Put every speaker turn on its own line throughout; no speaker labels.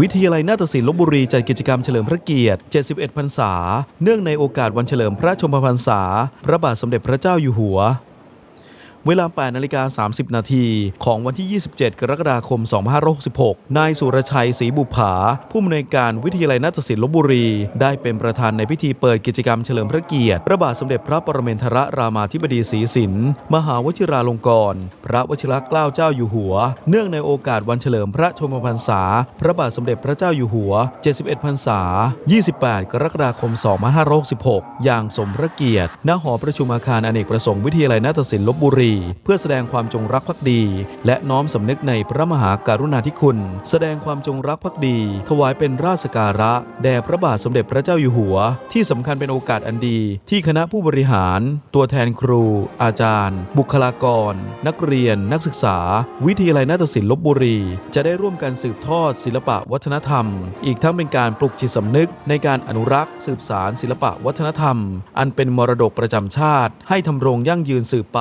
วิทยาลัยนาฏศิลป์ลบบุรีจัดกิจกรรมเฉลิมพระเกียรติ 71 พรรษา เนื่องในโอกาสวันเฉลิมพระชมพรรษา พระบาทสมเด็จพระเจ้าอยู่หัว เวลา 8 นาฬิกา 30 นาทีของวันที่ 27 กรกฎาคม 2566 นายสุรชัยศรีบุภา ผู้อำนวยการวิทยาลัยนาฏศิลป์ลบบุรี ได้เป็นประธานในพิธีเปิดกิจกรรมเฉลิมพระเกียรติ พระบาทสมเด็จพระปรเมนทรรามาธิบดีศรีสิน มหาวชิราลงกรณ์ พระวชิรเกล้าเจ้าอยู่หัว เนื่องในโอกาสวันเฉลิมพระชนมพรรษา พระบาทสมเด็จพระเจ้าอยู่หัว 71 พรรษา 28 กรกฎาคม 2566 อย่างสมพระเกียรติ ณ หอประชุมอาคารอเนกประสงค์วิทยาลัยนาฏศิลป์ลบบุรีเพื่อแสดงความจงรักภักดี และน้อมสำนึกในพระมหาการุณาธิคุณ แสดงความจงรักภักดี ถวายเป็นราชการะ แด่พระบาทสมเด็จพระเจ้าอยู่หัว ที่สำคัญเป็นโอกาสอันดี ที่คณะผู้บริหาร ตัวแทนครู อาจารย์ บุคลากร นักเรียน นักศึกษา วิทยาลัยนาฏศิลป์ลบบุรี จะได้ร่วมกันสืบทอดศิลปะวัฒนธรรม อีกทั้งเป็นการปลุกจิตสำนึกในการอนุรักษ์สืบสารศิลปะวัฒนธรรม อันเป็นมรดกประจำชาติ ให้ทำรงยั่งยืนสืบไป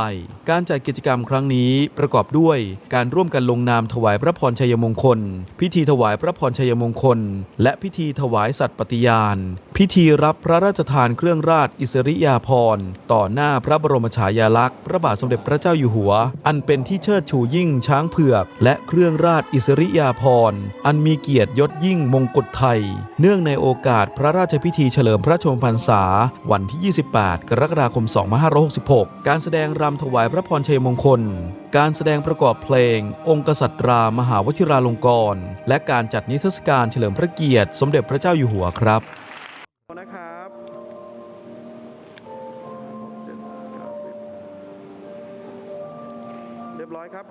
การการจัดกิจกรรมครั้งนี้ประกอบด้วย การร่วมกันลงนามถวายพระพรชัยมงคล พิธีถวายพระพรชัยมงคล และพิธีถวายสัตว์ปฏิญาณ พิธีรับพระราชทานเครื่องราชอิสริยาภรณ์ต่อหน้าพระบรมฉายาลักษณ์ พระบาทสมเด็จพระเจ้าอยู่หัว อันเป็นที่เชิดชูยิ่งช้างเผือก และเครื่องราชอิสริยาภรณ์อันมีเกียรติยศยิ่งมงกุฎไทย เนื่องในโอกาสพระราชพิธีเฉลิมพระชนมพรรษา วันที่ 28 กรกฎาคม 2566 การแสดงรำถวายพระพรชัยมงคลการแสดงประกอบเพลง องค์กษัตริย์รามหาวชิราลงกรณ์และการจัดนิทรรศการเฉลิมพระเกียรติ สมเด็จพระเจ้าอยู่หัวครับ
เรียบร้อย
ครับ